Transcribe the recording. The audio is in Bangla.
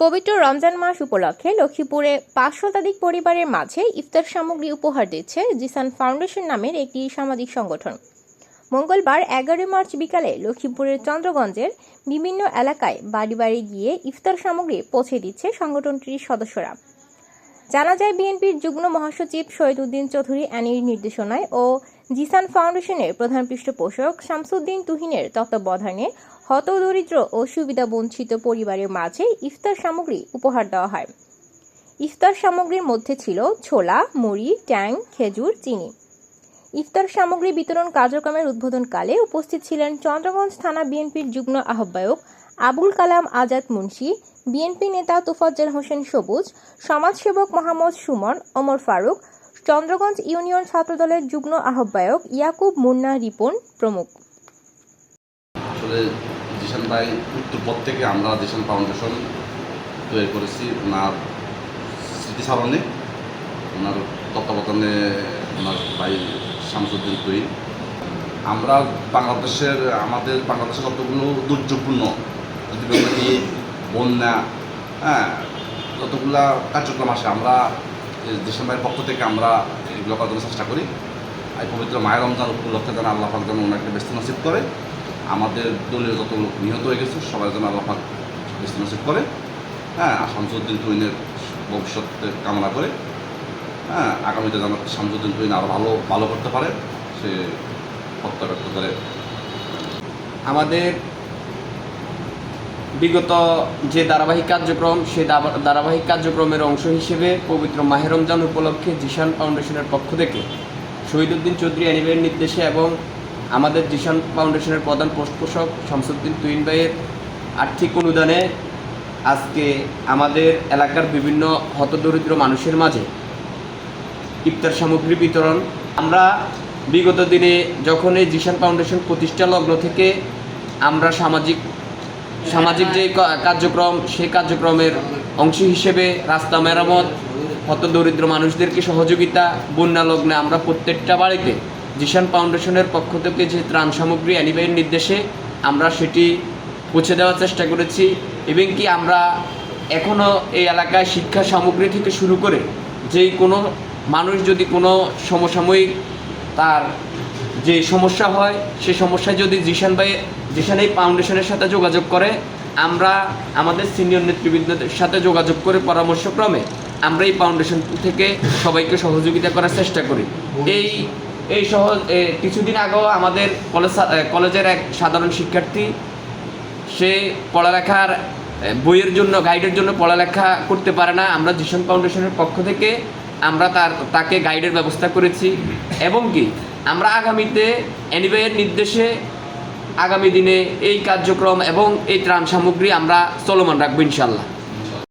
পবিত্র রমজান মাস উপলক্ষে লক্ষ্মীপুরে পাঁচ শতাধিক পরিবারের মাঝে ইফতার সামগ্রী উপহার দিচ্ছে জিসান ফাউন্ডেশন নামের একটি সামাজিক সংগঠন। মঙ্গলবার এগারোই মার্চ বিকালে লক্ষ্মীপুরের চন্দ্রগঞ্জের বিভিন্ন এলাকায় বাড়ি বাড়ি গিয়ে ইফতার সামগ্রী পৌঁছে দিচ্ছে সংগঠনটির সদস্যরা। জানা যায়, বিএনপির যুগ্ম মহাসচিব শহীদ উদ্দিন চৌধুরী অ্যানির নির্দেশনায় ও জিসান ফাউন্ডেশনের প্রধান পৃষ্ঠপোষক শামসুদ্দিন তুহিনের তত্ত্বাবধানে হতদরিদ্র ও সুবিধাবঞ্চিত পরিবারের মাঝে ইফতার সামগ্রী উপহার দেওয়া হয়। ইফতার সামগ্রীর মধ্যে ছিল ছোলা, মুড়ি, ট্যাং, খেজুর, চিনি। ইফতার সামগ্রী বিতরণ কার্যক্রমের উদ্বোধনকালে উপস্থিত ছিলেন চন্দ্রগঞ্জ থানা বিএনপির যুগ্ম আহ্বায়ক আবুল কালাম আজাদ মুন্সি, বিএনপি নেতা তোফাজ্জল হোসেন সবুজ, সমাজসেবক মোহাম্মদ সুমন, ওমর ফারুক চন্দ্রগঞ্জ ইউনিয়ন ছাত্রদলের যুগ্ম আহ্বায়ক ইয়াকুব মুন্না রিপন প্রমুখ। আসলে জিশান ভাই উত্তরপথ থেকে আমরা জিশান ফাউন্ডেশন তৈরি করেছি। ওনার স্মৃতিস্মরণে ওনার তত্ত্বাবধানে ওনার ভাই শামসুদ্দিন তুই আমরা বাংলাদেশের, আমাদের বাংলাদেশের যতগুলো দুর্যোগপূর্ণ যদি বন্যা হ্যাঁ যতগুলা কার্যক্রম আসে আমরা জিশান ভাইয়ের পক্ষ থেকে আমরা এগুলো করার জন্য চেষ্টা করি। আর পবিত্র মায়ের রমজান উপলক্ষে যেন আল্লাহ পাক যেন ওনাকে ব্যস্ত নসিব করে, আমাদের দলীয় যত লোক নিহত হয়ে গেছে, সবাই যেন আল্লাহ পাক নসিব করে। হ্যাঁ আর শামসুদ্দিন তুইনের ভবিষ্যতের কামনা করে। হ্যাঁ আগামীতে যেন শামসুদ্দিন তুইন আরও ভালো ভালো করতে পারে, সে হত্যা ব্যক্ত করে। আমাদের বিগত যে ধারাবাহিক কার্যক্রম, সেই ধারাবাহিক কার্যক্রমের অংশ হিসেবে পবিত্র মাহের রমজান উপলক্ষে জিশান ফাউন্ডেশনের পক্ষ থেকে শহীদুদ্দিন চৌধুরী অ্যানিবের নির্দেশে এবং আমাদের জিশান ফাউন্ডেশনের প্রধান পৃষ্ঠপোষক শামসুদ্দিন তুইন ভাইয়ের আর্থিক অনুদানে আজকে আমাদের এলাকার বিভিন্ন হতদরিদ্র মানুষের মাঝে ইফতার সামগ্রী বিতরণ। আমরা বিগত দিনে যখন এই জিশান ফাউন্ডেশন প্রতিষ্ঠা লগ্ন থেকে আমরা সামাজিক সামাজিক যে কার্যক্রম সেই কার্যক্রমের অংশ হিসেবে রাস্তা মেরামত হত দরিদ্র মানুষদেরকে সহযোগিতা, বন্যা লগ্নে আমরা প্রত্যেকটা বাড়িতে জিশান ফাউন্ডেশনের পক্ষ থেকে যে ত্রাণ সামগ্রী অ্যানিবাইয়ের নির্দেশে আমরা সেটি পৌঁছে দেওয়ার চেষ্টা করেছি এবং কি আমরা এখনও এই এলাকায় শিক্ষা সামগ্রী থেকে শুরু করে যেই কোনো মানুষ যদি কোনো সমসাময়িক তার যে সমস্যা হয়, সে সমস্যায় যদি জিশান ভাই, জিশান এই ফাউন্ডেশনের সাথে যোগাযোগ করে, আমরা আমাদের সিনিয়র নেতৃবৃন্দদের সাথে যোগাযোগ করে পরামর্শক্রমে আমরা এই ফাউন্ডেশন থেকে সবাইকে সহযোগিতা করার চেষ্টা করি। এই এই সহজ কিছুদিন আগেও আমাদের কলেজ কলেজের এক সাধারণ শিক্ষার্থী, সে পড়ালেখার বইয়ের জন্য, গাইডের জন্য পড়ালেখা করতে পারে না। আমরা জিশন ফাউন্ডেশনের পক্ষ থেকে আমরা তার, তাকে গাইডের ব্যবস্থা করেছি। এবং কি আমরা আগামীতে অ্যানিবাইয়ের নির্দেশে আগামী দিনে এই কার্যক্রম এবং এই ত্রাণ সামগ্রী আমরা চলমান রাখব ইনশাল্লাহ